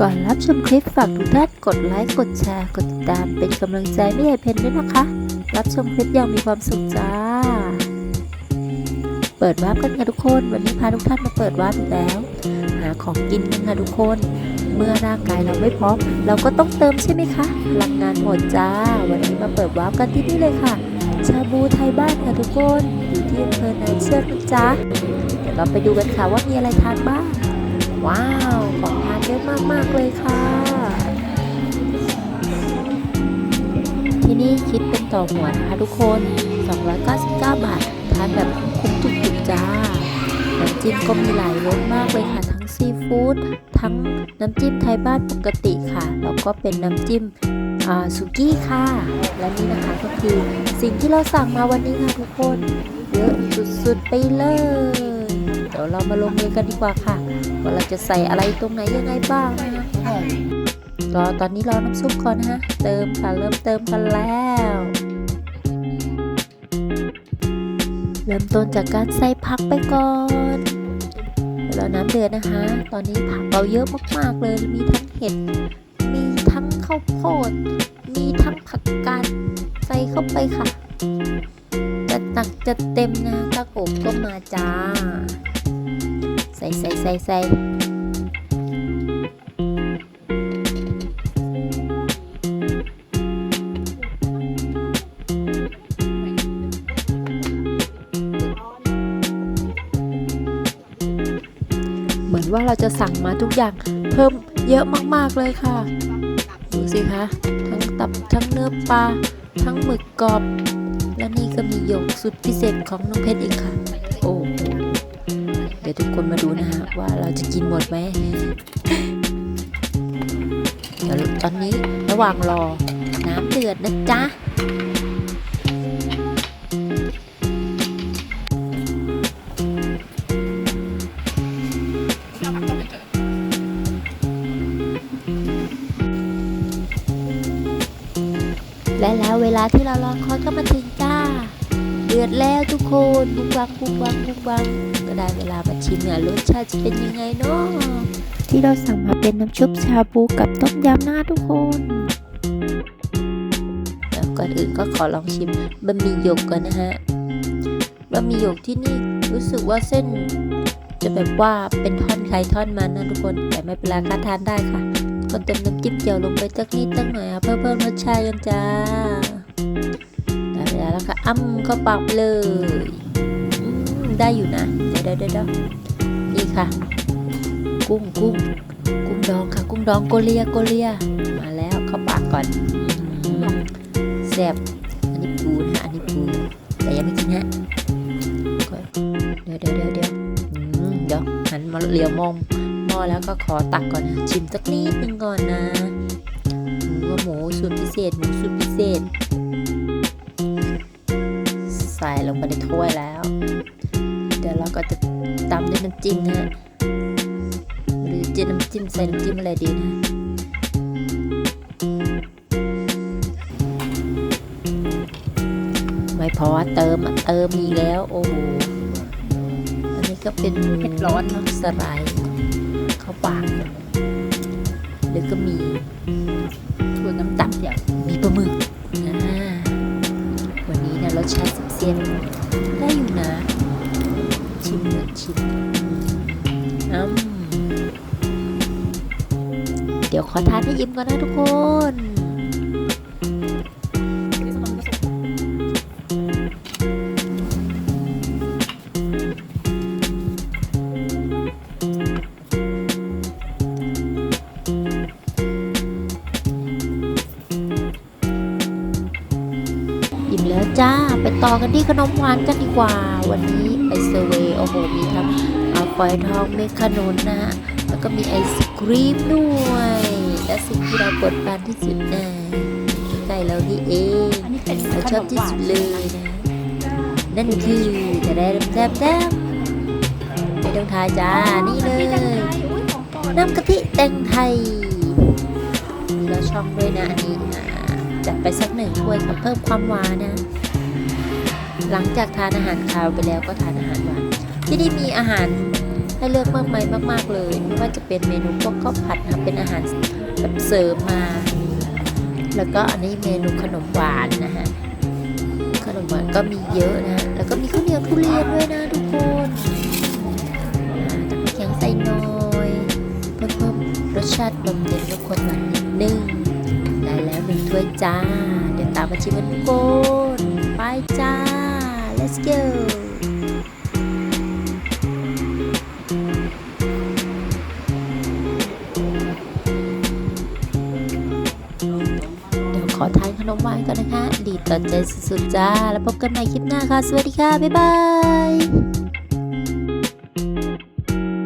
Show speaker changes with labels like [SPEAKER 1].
[SPEAKER 1] ก่อนรับชมคลิปฝากทุกท่านกดไลค์ กดแชร์ กดติดตาม เป็นกำลังใจไม่ให้เพนด้วยนะคะ รับชมคลิปอย่างมีความสุขจ้า เปิดวาร์ปกันค่ะทุกคน วันนี้พาทุกท่านมาเปิดวาร์ปอีกแล้ว หาของกินกันค่ะทุกคน เมื่อร่างกายเราไม่พร้อม เราก็ต้องเติมใช่ไหมคะพลังงานหมดจ้า วันนี้มาเปิดวาร์ปกันที่นี่เลยค่ะ ชาบูไทยบ้านค่ะทุกคนอยู่ที่อำเภอนาเชือกนะจ๊ะเดี๋ยวเราไปดูกันค่ะว่ามีอะไรทานบ้าง ว้าวของทานเยอะมาก ๆ เลยค่ะ ที่นี่คิดเป็นต่อหัวนะคะทุกคน 299 บาท ทานแบบคุ้มจุกๆจ้า น้ำจิ้มก็มีหลายรสมากเลยค่ะ ทั้งซีฟู้ด ทั้งน้ำจิ้มไทยบ้านปกติค่ะ แล้วก็เป็นน้ำจิ้มสุกี้ค่ะ และนี่นะคะก็คือสิ่งที่เราสั่งมาวันนี้ค่ะทุกคน เยอะสุดๆไปเลย เดี๋ยวเรามาลงมือกันดีกว่าค่ะว่าเราจะใส่อะไรตรงไหนยังไงบ้างนะคะรอตอนนี้รอน้ำซุปก่อนนะคะเติมค่ะเริ่มเติมกันแล้ว เริ่มต้นจากการใส่ผักไปก่อนแล้วน้ำเดือดนะคะ ตอนนี้ผักเราเยอะมากๆเลยมีทั้งเห็ดมีทั้งข้าวโพดมีทั้งผักกาดใส่เข้าไปค่ะจะตักจะเต็มนะตะโกบก็มาจ้า ใส่ใส่ใส่ใส่เหมือนว่าเราจะสั่งมาทุกอย่างเพิ่มเยอะมากๆเลยค่ะ ดูสิคะ ทั้งตับทั้งเนื้อปลา ทั้งหมึกกรอบ และนี่ก็มีหยกสุดพิเศษของน้องเพชรเองค่ะ ดี๋ยวทุกคนมาดูนะฮะว่าเราจะกินหมดไหมเดี๋ยวตอนนี้ระหว่างรอน้ำเดือดนะจ๊ะและแล้วเวลาที่เรารอคอยก็มาถึงจ้า ดือดแล้วทุกคนบุกบังบุกบังบุกบังก็ได้เวลามาชิมเนี่ยรสชาติจะเป็นยังไงเนาะที่เราสั่งมาเป็นน้ำชุบชาบูกับต้มยำหน้าทุกคนแล้วก่อนอื่นก็ขอลองชิมบะหมี่หยกก่อนนะฮะบะหมี่หยกที่นี่รู้สึกว่าเส้น จะแบบว่าเป็นท่อนไข่ท่อนมันนะทุกคนแต่ไม่เป็นไรค่ะทานได้ค่ะก็เติมน้ำจิ้มเจียวลงไปสักนิดสักหน่อยเพื่อเพิ่มรสชาติกันจ้า ได้เวลาแล้วค่ะอ้ำเข้าปากเลยได้อยู่นะเดี๋ยวเดี๋ยวเดี๋ยวเดี๋ยวนี่ค่ะ กุ้งกุ้งกุ้งดองค่ะ กุ้งดองโกเลียโกเลียมาแล้วเข้าปากก่อนแซ่บอันนี้ปูนะอันนี้ปูแต่ยังไม่กินฮะเดี๋ยวเดี๋ยวเดี๋ยวเดี๋ยวเดี๋ยวหันมาเหลียวมองหม้อแล้วก็ขอตักก่อนชิมสักนิดนึงก่อนนะหมูหมูสูตรพิเศษหมูสูตรพิเศษ ใส่ลงไปในถ้วยแล้ว เดี๋ยวเราก็จะตำด้วยน้ำจิ้มนะหรือจะน้ำจิ้มใส่น้ำจิ้มอะไรดีนะไม่พอเติมเติมอีกแล้ว โอ้โหอันนี้ก็เป็นเผ็ดร้อนเนาะสไลด์เข้าปากแล้วก็มีถั่วน้ำตับอย่างมีปลาหมึกอ่า ชาติเซียนได้อยู่นะ ชิมหนึ่งชิมน้ำเดี๋ยวขอทานให้ยิ้มก่อนนะทุกคน แล้วจ้า ไปต่อกันที่ขนมหวานกันดีกว่า วันนี้ไปเซเวโอ้โห มีทั้งอาฝอยทองเมฆขนุนนะฮะ แล้วก็มีไอศครีมด้วย และสิ่งที่เราปวดปานที่สุดนะใกล้เรานี่เอง
[SPEAKER 2] อันนี้เรา
[SPEAKER 1] ชอบที่สุดเลยนะ นั่นคือแต่แดมแดมแดมไม่ต้องทายจ้า นี่เลยน้ำกะทิแตงไทยมีเราช่องด้วยนะอันนี้อ่า จัดไปสักหนึ่งถ้วยค่ะเพิ่มความหวานนะ หลังจากทานอาหารคาวไปแล้วก็ทานอาหารหวานที่นี่มีอาหารให้เลือกมากมายมาก ๆ เลยไม่ว่าจะเป็นเมนูพวกข้าวผัดนะเป็นอาหารแบบเสริมมา แล้วก็อันนี้เมนูขนมหวานนะฮะขนมหวานก็มีเยอะนะ แล้วก็มีข้าวเหนียวทุเรียนด้วยนะทุกคนอ่าตักน้ำแข็งใส่หน้อยเพิ่มรสชาตินมเย็นทุกคนหวานนิดนึง แล้วยจ้า เดี๋ยวตามมาชิมกันทุกนไปจ้า let's go เดี๋ยวขอทานขนมหวานก่อนนะคะ ดีต่อใจสุดๆจ้า แล้วพบกันใหม่คลิปหน้าค่ะ สวัสดีค่ะ บ๊ายบาย